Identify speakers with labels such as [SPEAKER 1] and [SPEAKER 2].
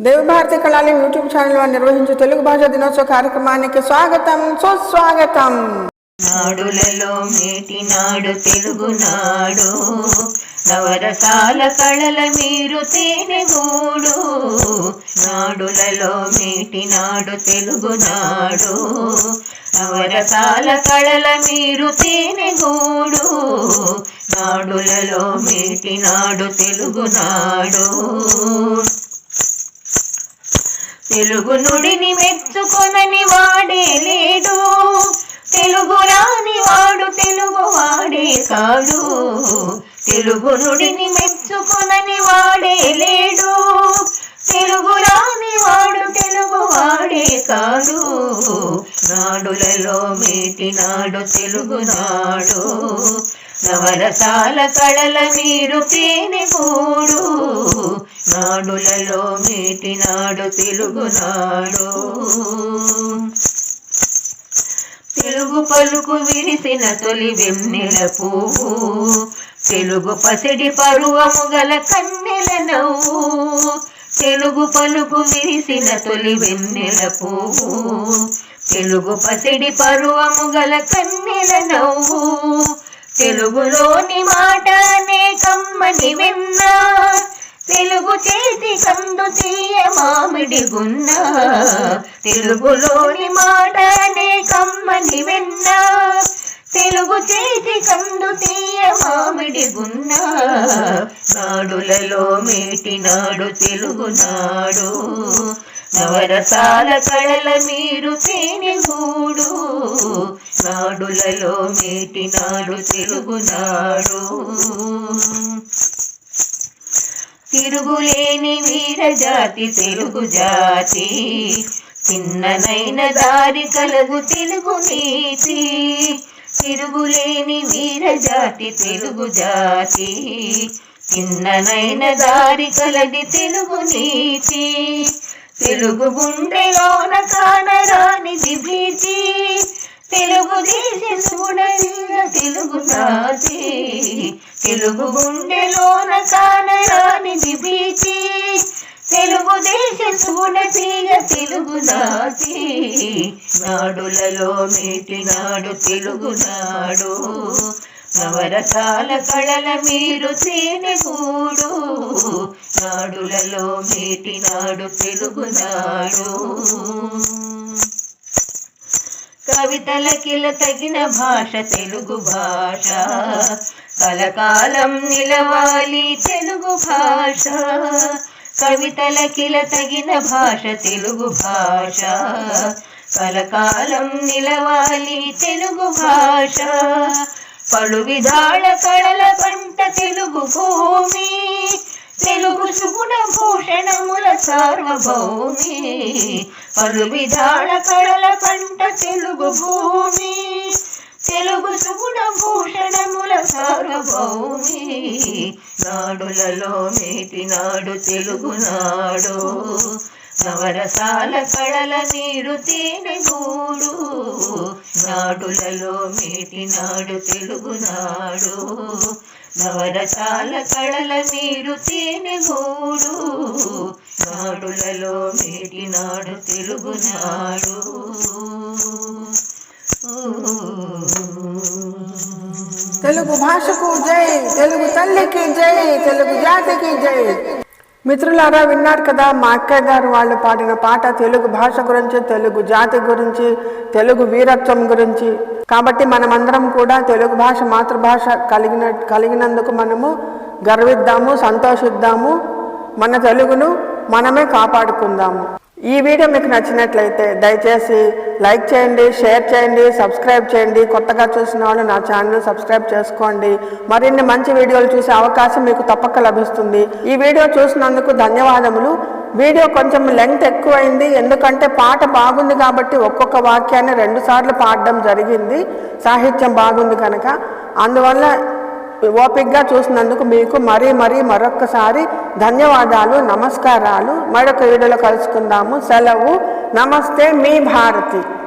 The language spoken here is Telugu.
[SPEAKER 1] దేవభారతి కళాలయం యూట్యూబ్ ఛానల్ నిర్వహించే తెలుగు భాష దినోత్సవ కార్యక్రమానికి స్వాగతం సుస్వాగతం.
[SPEAKER 2] నాడులలో మేటినాడు తెలుగునాడు నవరసాల కళల మీరు తేనెగూడు నాడులలో మేటినాడు తెలుగునాడు నవరసాల కళల మీరు తేనెగూడు నాడులలో మేటినాడు తెలుగునాడు తెలుగు నుడిని మెచ్చుకొనని వాడే లేడు. తెలుగు రాని వాడు తెలుగు వాడే కాడు. తెలుగు నుడిని మెచ్చుకొనని వాడే లేడు. తెలుగు రాని వాడు తెలుగు వాడే కాడు. నాడులలో మేటినాడు తెలుగునాడు నవరసాల కళల మీరు తేనెగూడు నాడులలో మేటినాడు తెలుగునాడు తెలుగు పలుకు విరిసిన తొలి వెన్నెల పువ్వు తెలుగు పసిడి పరువము గల కన్నెల నవ్వు. తెలుగు పలుకు విరిసిన తొలి వెన్నెల పువ్వు తెలుగు పసిడి పరువము గల కన్నెల నవ్వు. తెలుగులోని మాట కమ్మని విన్నా. తెలుగు చేతి కందు తీయ మామిడి గున్నా. తెలుగులోని మాట కమ్మని విన్నా. తెలుగు చేతి కండు తీయ మామిడి గున్న నాడులలో మేటినాడు తెలుగునాడు నవరసాల కళల మీరు తేనెగూడు నాడులలో మేటినాడు తెలుగునాడు తిరుగులేని వీర జాతి తెలుగు జాతి. చిన్ననైన దారి కలుగు తెలుగు నీతి. తిరుగులేని వీర జాతి తెలుగు జాతి. చిన్ననైన దారి కలది తెలుగు నీతి. తెలుగు గుండెలోన కానరాని విభీతి తెలుగు దేశ చూడలిన తెలుగు జాతి. తెలుగు గుండెలోన కానరాని విభీతి తెలుగు దేశ చూడతీయ తెలుగు నాటి నాడులలో మేటినాడు తెలుగునాడు. నవరసాల కళల మీరు తేనెగూడు నాడులలో మేటినాడు తెలుగునాడు. కవితలకిల తగిన భాష తెలుగు భాష. కలకాలం నిలవాలి తెలుగు భాష. కవితలకిల తగిన భాష తెలుగు భాష. కలకాలం నిలవాలి తెలుగు భాష. పలు విధాల కళల పంట తెలుగు భూమి. తెలుగు సుగుణ భూషణముల సార్వభౌమి. పలు విధాల కళల పంట తెలుగు భూమి. తెలుగు సుగుణ భూషణముల సార్వభౌమి. నాడులలో మేటినాడు తెలుగునాడు నవరసాల కళల నీరు తేనెగూడు నాడులలో మేటినాడు తెలుగునాడు నవరసాల కళల నీరు తేనెగూడు నాడులలో మేటి నాడు తెలుగునాడు
[SPEAKER 1] తెలుగు భాషకు జై తెలుగు తల్లికి జై తెలుగు జాతికి జై మిత్రులారా విన్నారు కదా మా అక్క గారు వాళ్ళు పాడిన పాట తెలుగు భాష గురించి తెలుగు జాతి గురించి తెలుగు వీరత్వం గురించి. కాబట్టి మనమందరం కూడా తెలుగు భాష మాతృభాష కలిగిన కలిగినందుకు మనము గర్విద్దాము సంతోషిద్దాము మన తెలుగును మనమే కాపాడుకుందాము. ఈ వీడియో మీకు నచ్చినట్లయితే దయచేసి లైక్ చేయండి షేర్ చేయండి సబ్స్క్రైబ్ చేయండి. కొత్తగా చూసిన వాళ్ళు నా ఛానల్ సబ్స్క్రైబ్ చేసుకోండి. మరిన్ని మంచి వీడియోలు చూసే అవకాశం మీకు తప్పక లభిస్తుంది. ఈ వీడియో చూసినందుకు ధన్యవాదములు. వీడియో కొంచెం లెంగ్త్ ఎక్కువైంది. ఎందుకంటే పాట బాగుంది కాబట్టి ఒక్కొక్క వాక్యాన్ని రెండుసార్లు పాడడం జరిగింది. సాహిత్యం బాగుంది కనుక. అందువల్ల ఓపిక్గా చూసినందుకు మీకు మరీ మరీ మరొక్కసారి ధన్యవాదాలు నమస్కారాలు. మరొక వీడియోలో కలుసుకుందాము. సెలవు. నమస్తే మీ భారతి.